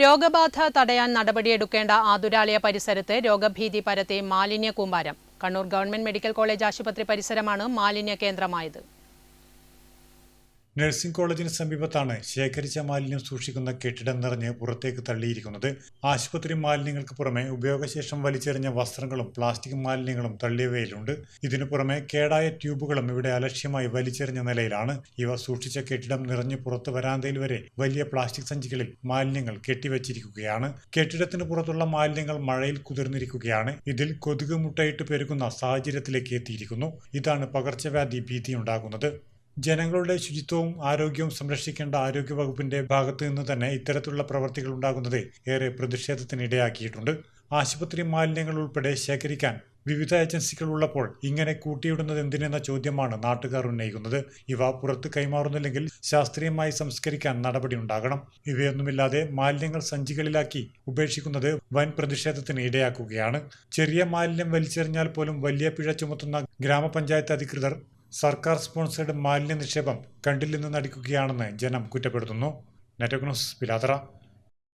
രോഗബാധ തടയാൻ നടപടിയെടുക്കേണ്ട ആതുരാലയ പരിസരത്ത് രോഗഭീതി പരത്തി മാലിന്യ കൂമ്പാരം. കണ്ണൂർ ഗവൺമെന്റ് മെഡിക്കൽ കോളേജ് ആശുപത്രി പരിസരമാണ് മാലിന്യ കേന്ദ്രമായത്. നഴ്സിംഗ് കോളേജിന് സമീപത്താണ് ശേഖരിച്ച മാലിന്യം സൂക്ഷിക്കുന്ന കെട്ടിടം നിറഞ്ഞ് പുറത്തേക്ക് തള്ളിയിരിക്കുന്നത്. ആശുപത്രി മാലിന്യങ്ങൾക്ക് പുറമെ ഉപയോഗശേഷം വലിച്ചെറിഞ്ഞ വസ്ത്രങ്ങളും പ്ലാസ്റ്റിക് മാലിന്യങ്ങളും തള്ളിയവയിലുണ്ട്. ഇതിനു പുറമെ കേടായ ട്യൂബുകളും ഇവിടെ അലക്ഷ്യമായി വലിച്ചെറിഞ്ഞ നിലയിലാണ്. ഇവ സൂക്ഷിച്ച കെട്ടിടം നിറഞ്ഞ് പുറത്ത് വരാന്തയിൽ വരെ വലിയ പ്ലാസ്റ്റിക് സഞ്ചികളിൽ മാലിന്യങ്ങൾ കെട്ടിവച്ചിരിക്കുകയാണ്. കെട്ടിടത്തിന് പുറത്തുള്ള മാലിന്യങ്ങൾ മഴയിൽ കുതിർന്നിരിക്കുകയാണ്. ഇതിൽ കൊതുക് മുട്ടയിട്ട് പെരുകുന്ന സാഹചര്യത്തിലേക്ക് എത്തിയിരിക്കുന്നു. ഇതാണ് പകർച്ചവ്യാധി ഭീതിയുണ്ടാകുന്നത് ജനങ്ങളുടെ ശുചിത്വവും ആരോഗ്യവും സംരക്ഷിക്കേണ്ട ആരോഗ്യ വകുപ്പിന്റെ ഭാഗത്തു നിന്ന് തന്നെ ഇത്തരത്തിലുള്ള പ്രവർത്തികൾ ഉണ്ടാകുന്നത് ഏറെ പ്രതിഷേധത്തിന് ഇടയാക്കിയിട്ടുണ്ട് ആശുപത്രി മാലിന്യങ്ങൾ ഉൾപ്പെടെ ശേഖരിക്കാൻ വിവിധ ഏജൻസികൾ ഉള്ളപ്പോൾ ഇങ്ങനെ കൂട്ടിയിടുന്നത് എന്തിനെന്ന ചോദ്യമാണ് നാട്ടുകാർ ഉന്നയിക്കുന്നത്. ഇവ പുറത്ത് കൈമാറുന്നില്ലെങ്കിൽ ശാസ്ത്രീയമായി സംസ്കരിക്കാൻ നടപടി ഉണ്ടാകണം. ഇവയൊന്നുമില്ലാതെ മാലിന്യങ്ങൾ സഞ്ചികളിലാക്കി ഉപേക്ഷിക്കുന്നത് വൻ പ്രതിഷേധത്തിന് ഇടയാക്കുകയാണ്. ചെറിയ മാലിന്യം വലിച്ചെറിഞ്ഞാൽ പോലും വലിയ പിഴ ചുമത്തുന്ന ഗ്രാമപഞ്ചായത്ത് അധികൃതർ സർക്കാർ സ്പോൺസേഡ് മാലിന്യ നിക്ഷേപം കണ്ടില്ലെന്ന് നടിക്കുകയാണെന്ന് ജനം കുറ്റപ്പെടുത്തുന്നു. നെറ്റോഗ്നോസ് പിലാതറ